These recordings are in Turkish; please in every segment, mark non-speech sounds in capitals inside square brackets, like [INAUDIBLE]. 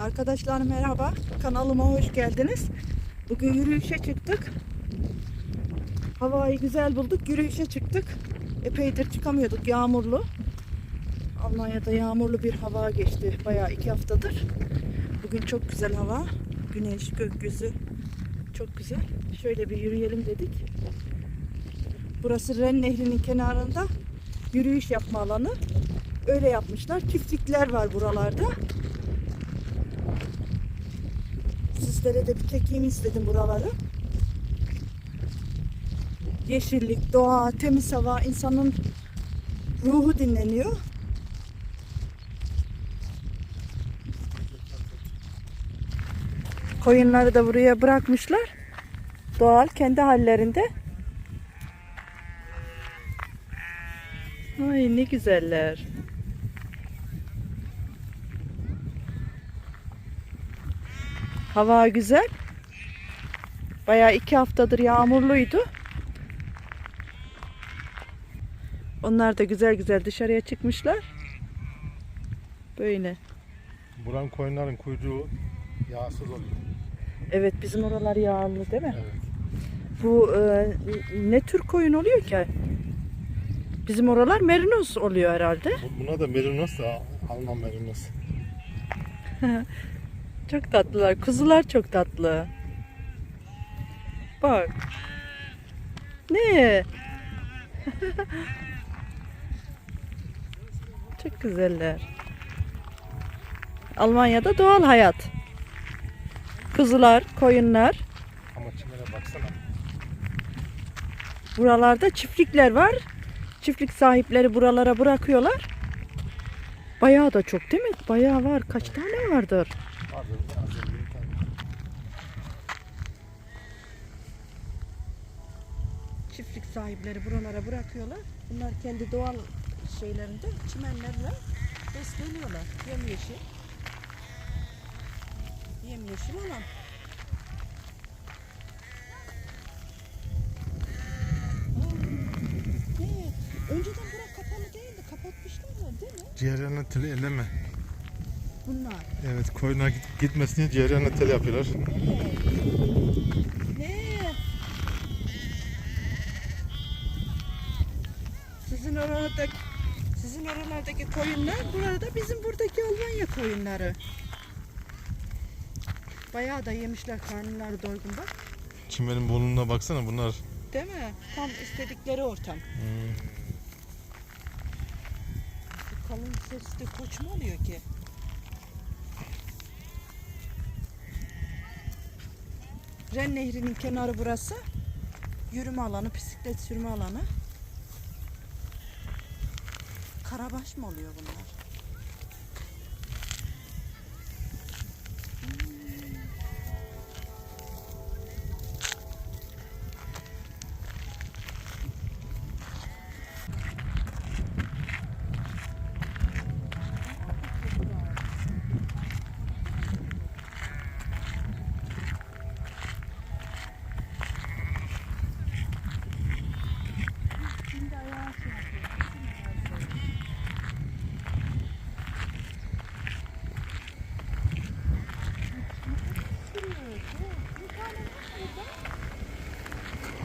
Arkadaşlar merhaba. Kanalıma hoş geldiniz. Bugün yürüyüşe çıktık. Havayı güzel bulduk. Yürüyüşe çıktık. Epeydir çıkamıyorduk. Yağmurlu. Almanya'da yağmurlu bir hava geçti. Bayağı iki haftadır. Bugün çok güzel hava. Güneş, gökyüzü. Çok güzel. Şöyle bir yürüyelim dedik. Burası Ren Nehri'nin kenarında yürüyüş yapma alanı. Öyle yapmışlar. Çiftlikler var buralarda. Sizlere de bir çekeyim istedim buraları. Yeşillik, doğa, temiz hava, insanın ruhu dinleniyor. Koyunları da buraya bırakmışlar. Doğal kendi hallerinde. Ay ne güzeller. Hava güzel. Bayağı iki haftadır yağmurluydu. Onlar da güzel güzel dışarıya çıkmışlar. Böyle. Buran koyunların kuyruğu yağsız oluyor. Evet bizim oralar yağlı değil mi? Evet. Bu e, ne tür koyun oluyor ki? Bizim oralar merinos oluyor herhalde. Bu- Buna da merinos da Alman merinos. [LAUGHS] Çok tatlılar. Kuzular çok tatlı. Bak. Ne? [LAUGHS] çok güzeller. Almanya'da doğal hayat. Kuzular, koyunlar. Ama çimene baksana. Buralarda çiftlikler var. Çiftlik sahipleri buralara bırakıyorlar. Bayağı da çok değil mi? Bayağı var. Kaç tane vardır? Çiftlik sahipleri buralara bırakıyorlar. Bunlar kendi doğal şeylerinde çimenlerle besleniyorlar. Yemyeşil. Yemyeşil olan. Önceden bura kapalı değildi. Kapatmışlar değil mi? Ciğerlerine teli elleme. Bunlar. Evet koyuna git, gitmesin diye ciğerlerine tel yapıyorlar. Ne? Sizin oralardaki sizin oralardaki koyunlar burada bizim buradaki Almanya koyunları. Bayağı da yemişler karnları doygun bak. Çimenin burnuna baksana bunlar. Değil mi? Tam istedikleri ortam. Hmm, kalın sesli koç mu oluyor ki? Ren Nehri'nin kenarı burası. Yürüme alanı, bisiklet sürme alanı. Karabaş mı oluyor bunlar?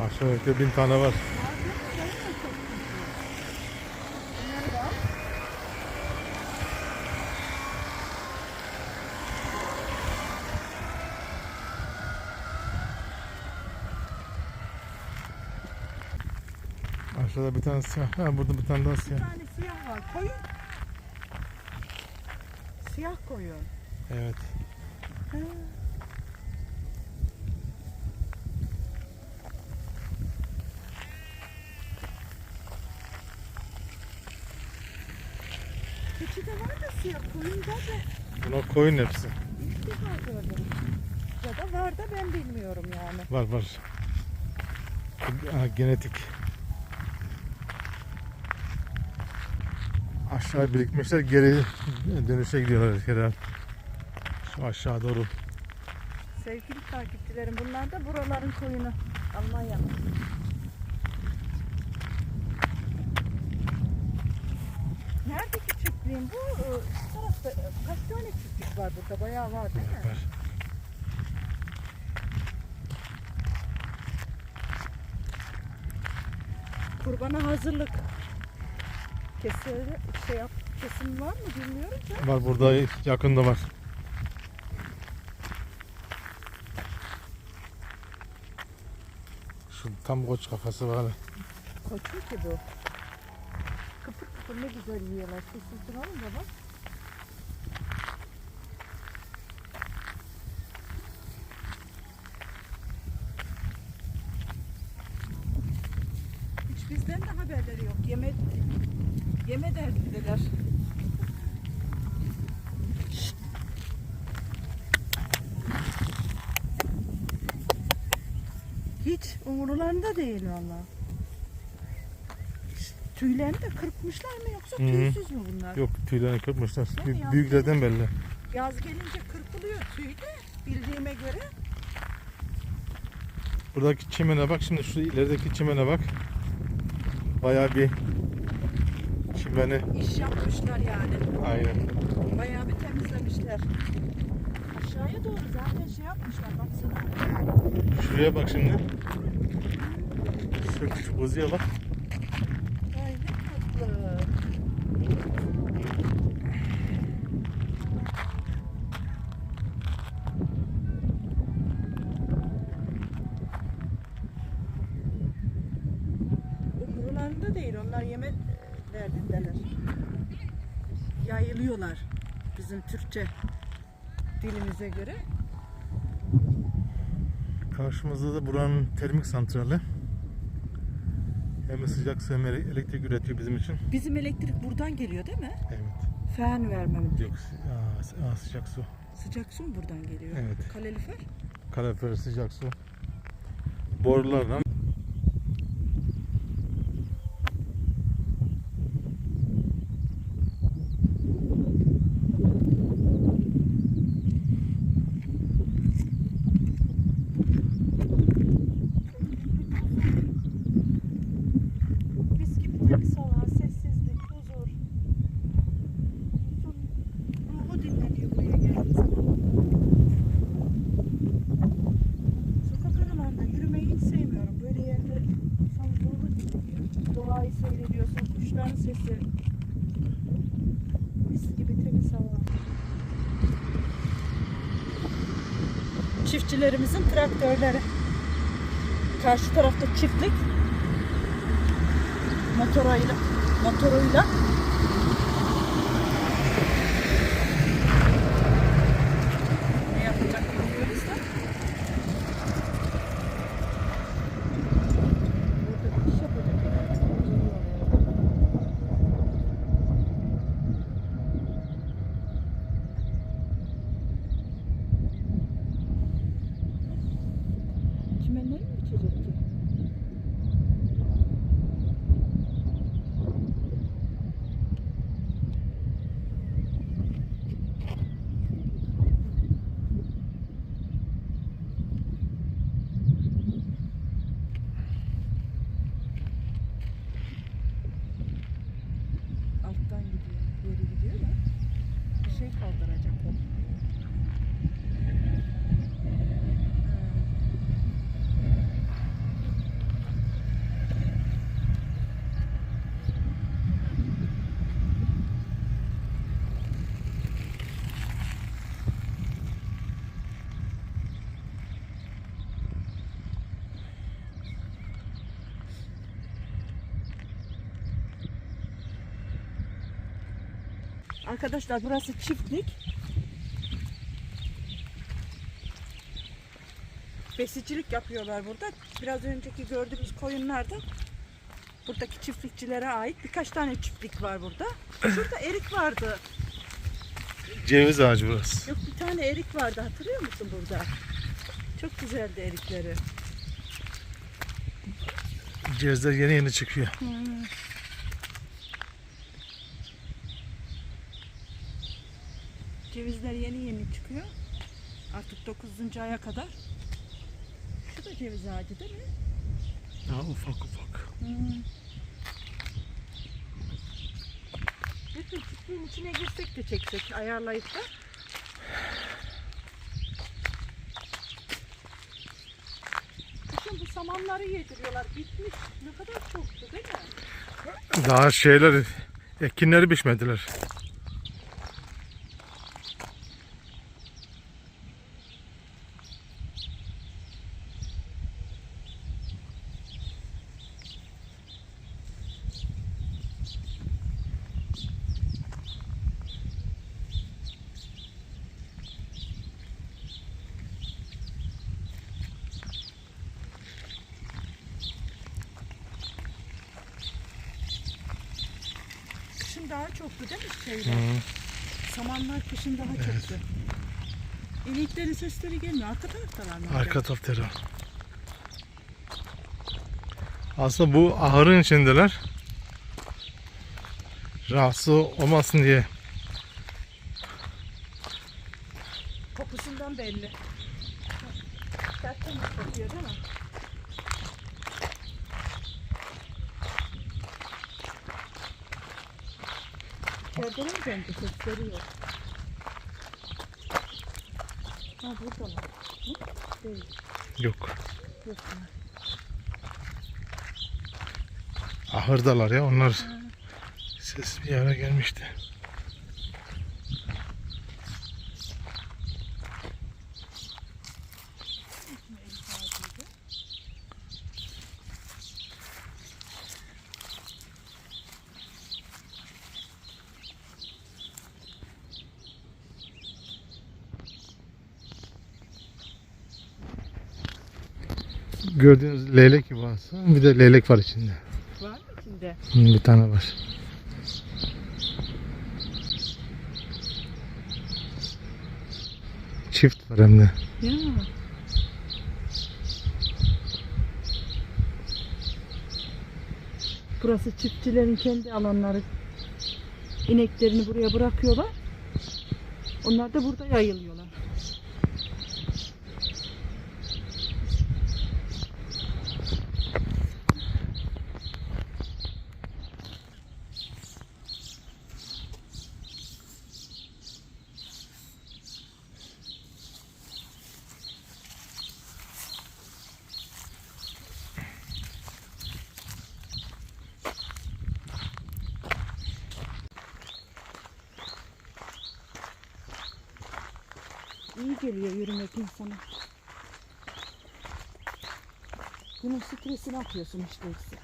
Aşağı yukarı bin tane var. Aşağıda bir tane siyah. Ha burada bir tane daha Bir siyah. tane siyah var. Koyun. Siyah koyun. Evet. Ha. Keçi de var da siyah koyun da da Bunlar koyun hepsi. ilk defa gördüm. Ya da var da ben bilmiyorum yani. Var var. Ha, genetik. Aşağı birikmişler geri dönüşe gidiyorlar herhalde. Şu aşağı doğru. Sevgili takipçilerim bunlar da buraların koyunu. Almanya. Nerede ki çiftlik? Ibrahim bu e, tarafta e, kaç tane çiftlik var burada? Bayağı var değil mi? Var. Kurbana hazırlık. Keseri, şey yap, kesim var mı bilmiyorum da. Var burada yakında var. Şu tam koç kafası var. Koçu ki bu. Kıpır ne güzel yiyorlar. Sesini alın da. Hiç bizden de haberleri yok. Yeme, yeme derdindeler. Hiç umurlarında değil valla. Tüylerini de kırpmışlar mı yoksa Hı hı. tüysüz mü bunlar? Yok tüylerini kırpmışlar. Değil mi? Büyüklerden belli. Yaz gelince kırpılıyor tüy de bildiğime göre. Buradaki çimene bak. Şimdi şu ilerideki çimene bak. Bayağı bir çimeni. İş yapmışlar yani. Aynen. Bayağı bir temizlemişler. Aşağıya doğru zaten şey yapmışlar baksana. Şuraya bak şimdi. Şu bozuya bak. Ay ne tatlı. Umurlarında değil onlar yeme derdindeler. Yayılıyorlar bizim Türkçe dilimize göre. Karşımızda da buranın termik santrali. Hem sıcak su hem elektrik üretiyor bizim için. Bizim elektrik buradan geliyor değil mi? Evet. Fen vermem. Yok, aa, sıcak su. Sıcak su mu buradan geliyor? Evet. Kalorifer? Kalorifer sıcak su. Borularla Çiftçilerimizin traktörleri. Karşı tarafta çiftlik motoruyla motoruyla ne yapacak bilmiyoruz da. Burada bir iş yapacak herhalde. Çimenleri mi biçecek ki? Alttan gidiyor, geri gidiyor da bir şey kaldıracak o. Arkadaşlar burası çiftlik. Besicilik yapıyorlar burada. Biraz önceki gördüğümüz koyunlar da buradaki çiftlikçilere ait birkaç tane çiftlik var burada. Şurada erik vardı. ceviz ağacı burası. Yok bir tane erik vardı hatırlıyor musun burada? Çok güzeldi erikleri. Cevizler yeni yeni çıkıyor. Cevizler yeni yeni çıkıyor. Artık 9. aya kadar. Şu da ceviz ağacı değil mi? Daha ufak ufak. Hmm. Bütün çiftliğin içine girsek de çeksek ayarlayıp da. Kışın bu samanları yediriyorlar. Bitmiş. Ne kadar çoktu değil mi? Daha şeyler ekinleri biçmediler. Kışın daha çoktu değil mi şeyler? Samanlar kışın daha çoktu. İneklerin sesleri gelmiyor. Arka taraftalar mı? Arka tarafta herhalde. Aslında bu ahırın içindeler. Rahatsız olmasın diye. Kokusundan belli. Tertemiz kokuyor değil mi? Mi bence sesleri yok. Ha burada mı? Hı? Değil. Yok. Yok. Ahırdalar ya onlar. Ses bir yere gelmişti. Gördüğünüz leylek aslında. Bir de leylek var içinde. Var mı içinde? Bir tane var. Çift var hem de. Ya. Burası çiftçilerin kendi alanları. İneklerini buraya bırakıyorlar. Onlar da burada yayılıyorlar. Geliyor yürümek insana. Günün stresini atıyorsun işte hepsi.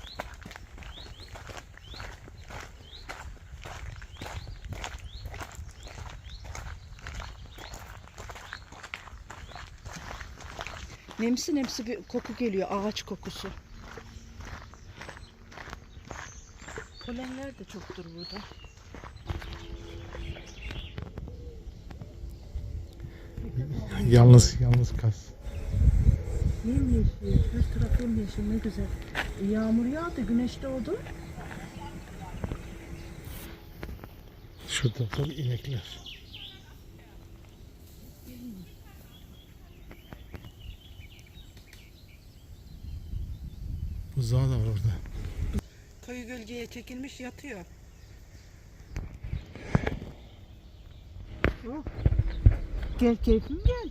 Nemsi nemsi bir koku geliyor. Ağaç kokusu. Polenler de çoktur burada. Yalnız yalnız kas. Yemyeşil, her taraf yemyeşil ne güzel. Yağmur yağdı, güneş doğdu. Şurada tabii inekler. Buzağı da var orada. Koyu gölgeye çekilmiş yatıyor. Oh. Gel keyfim gel.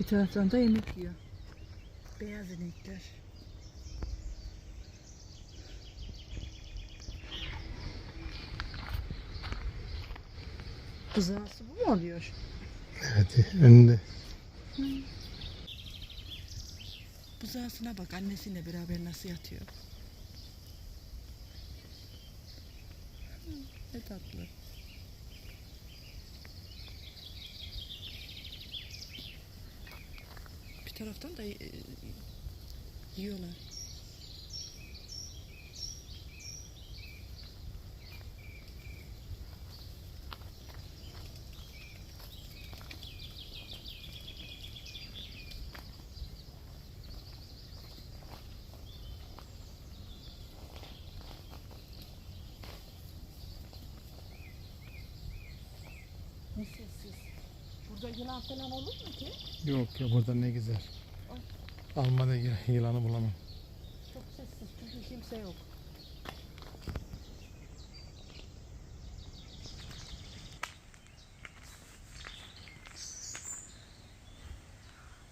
Bir taraftan da yemek yiyor. Beyaz inekler. Kızarsı bu mu oluyor? Evet önünde. Buzağısına bak annesiyle beraber nasıl yatıyor. Ne tatlı. Bir taraftan da e, Burada yılan falan olur mu ki? Yok ya burada ne güzel. Almada yılanı bulamam. Çok sessiz çünkü kimse yok.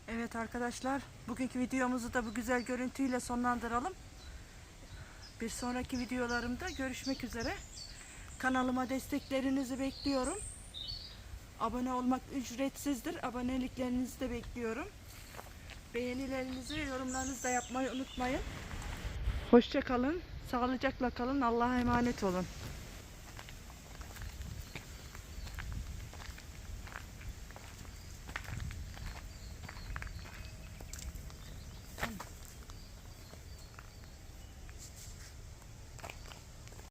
Evet arkadaşlar, bugünkü videomuzu da bu güzel görüntüyle sonlandıralım. Bir sonraki videolarımda görüşmek üzere. Kanalıma desteklerinizi bekliyorum. Abone olmak ücretsizdir. Aboneliklerinizi de bekliyorum. Beğenilerinizi ve yorumlarınızı da yapmayı unutmayın. Hoşça kalın, sağlıcakla kalın, Allah'a emanet olun.